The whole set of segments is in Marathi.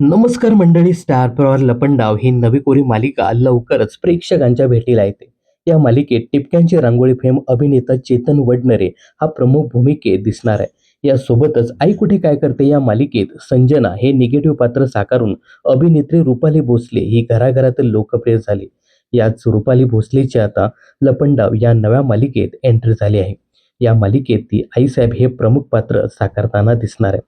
नमस्कार मंडळी स्टार प्रवार लपंडाव ही नवी कोरी मालिका लवकरच प्रेक्षकांच्या भेटीला येते. या मालिकेत टिपक्यांची रांगोळी फेम अभिनेता चेतन वडनरे हा प्रमुख भूमिकेत दिसणार आहे. यासोबतच आई कुठे काय करते या मालिकेत संजना हे निगेटिव्ह पात्र साकारून अभिनेत्री रुपाली भोसले ही घराघरातील लोकप्रिय झाली. याच रुपाली भोसलेची आता लपंडाव या नव्या मालिकेत एंट्री झाली आहे. या मालिकेत ती आईसाहेब हे प्रमुख पात्र साकारताना दिसणार आहे.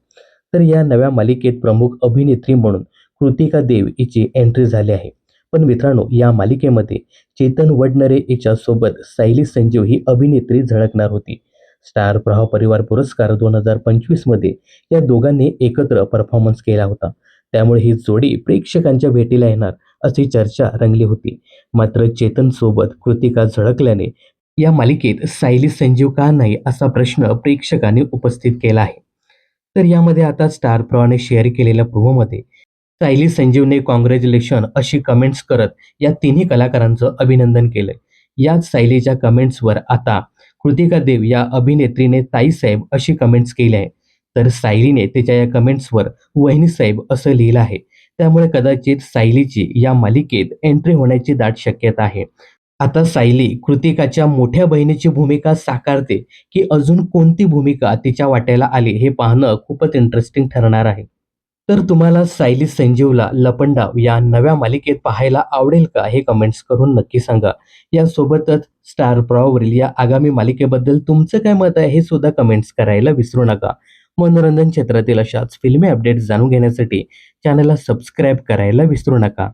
तर या नव्या मालिकेत प्रमुख अभिनेत्री म्हणून कृतिका देव हिची एंट्री झाली आहे. पण मित्रांनो या मालिकेमध्ये चेतन वडनरे हिच्यासोबत सायली संजीव ही अभिनेत्री झळकणार होती. स्टार प्रभाव परिवार पुरस्कार दोन हजार पंचवीसमध्ये या दोघांनी एकत्र परफॉर्मन्स केला होता. त्यामुळे ही जोडी प्रेक्षकांच्या भेटीला येणार अशी चर्चा रंगली होती. मात्र चेतन सोबत कृतिका झळकल्याने या मालिकेत सायली संजीव का नाही असा प्रश्न प्रेक्षकांनी उपस्थित केला आहे. तर यामध्ये आता स्टार प्रवाने शेअर केलेल्या प्रोमोमध्ये सायली संजीवने कॉंग्रॅच्युलेशन अशी कमेंट्स करत या तिन्ही कलाकारांचं अभिनंदन केलं याच सायलीच्या कमेंट्सवर आता कृतिका देव या अभिनेत्रीने ताईसाहेब अशी कमेंट्स केली आहे तर सायलीने तिच्या या कमेंट्सवर वहिनीसाहेब असं लिहिलं आहे. त्यामुळे कदाचित सायलीची या मालिकेत एंट्री होण्याची दाट शक्यता आहे. आता सायली कृतिकाच्या मोठ्या बहिणीची भूमिका साकारते की अजून कोणती भूमिका तिच्या वाट्याला आली हे पाहणं खूपच इंटरेस्टिंग ठरणार आहे. तर तुम्हाला सायली संजीवला लपंडाव या नव्या मालिकेत पाहायला आवडेल का हे कमेंट्स करून नक्की सांगा. यासोबतच स्टार प्रॉवरील या आगामी मालिकेबद्दल तुमचं काय मत आहे हे सुद्धा कमेंट्स करायला विसरू नका. मनोरंजन क्षेत्रातील अशाच फिल्मी अपडेट्स जाणून घेण्यासाठी चॅनलला सबस्क्राईब करायला विसरू नका.